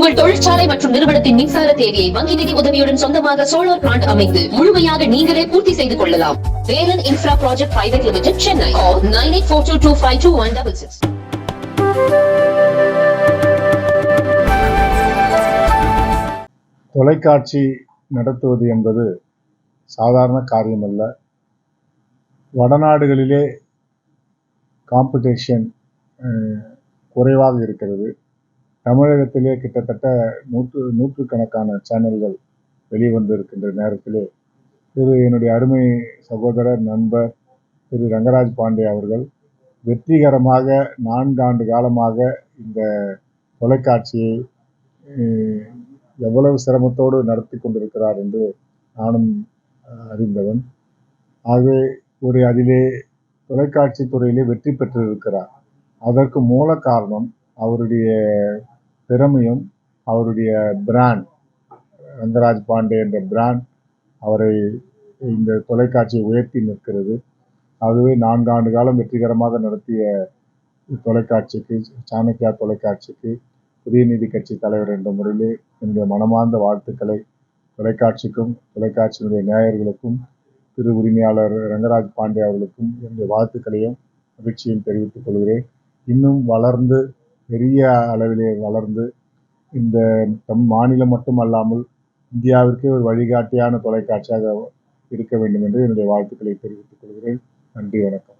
உங்கள் தொழிற்சாலை மற்றும் நிறுவனத்தின் மின்சார தேவையை வங்கி நிதி உதவியுடன் சொந்தமாக சோலார் பிளான்ட் அமைத்து முழுமையாக நீங்களே பூர்த்தி செய்து கொள்ளலாம். Velan infra project private limited Chennai nine eight four two two five two one double six தொலைக்காட்சி நடத்துவது என்பது சாதாரண காரியமல்ல. வடநாடுகளிலே காம்படிஷன் குறைவாக இருக்கிறது. தமிழகத்திலே கிட்டத்தட்ட நூற்று நூற்றுக்கணக்கான சேனல்கள் வெளிவந்து இருக்கின்ற நேரத்திலே திரு என்னுடைய அருமை சகோதரர் நண்பர் திரு ரங்கராஜ் பாண்டே அவர்கள் வெற்றிகரமாக நான்காண்டு காலமாக இந்த தொலைக்காட்சியை எவ்வளவு சிரமத்தோடு நடத்தி கொண்டிருக்கிறார் என்று நானும் அறிந்தவன். ஆகவே ஒரு அதிலே தொலைக்காட்சி துறையிலே வெற்றி பெற்றிருக்கிறார். அதற்கு மூல காரணம் அவருடைய திறமையும் அவருடைய பிராண்ட் ரங்கராஜ் பாண்டே என்ற பிராண்ட் அவரை இந்த தொலைக்காட்சியை உயர்த்தி நிற்கிறது. அதுவே நான்காண்டு காலம் வெற்றிகரமாக நடத்திய தொலைக்காட்சிக்கு சாணக்கியா தொலைக்காட்சிக்கு புதிய நீதி கட்சி தலைவர் என்ற முறையிலே என்னுடைய மனமார்ந்த வாழ்த்துக்களை தொலைக்காட்சிக்கும் தொலைக்காட்சியினுடைய நேயர்களுக்கும் திரு உரிமையாளர் ரங்கராஜ் பாண்டே அவர்களுக்கும் என்னுடைய வாழ்த்துக்களையும் மகிழ்ச்சியும் தெரிவித்துக் கொள்கிறேன். இன்னும் வளர்ந்து பெரிய அளவிலே வளர்ந்து இந்த தம் மாநிலம் மட்டுமல்லாமல் இந்தியாவிற்கே ஒரு வழிகாட்டியான தொலைக்காட்சியாக இருக்க வேண்டும் என்று என்னுடைய வாழ்த்துக்களை தெரிவித்துக் கொள்கிறேன். நன்றி வணக்கம்.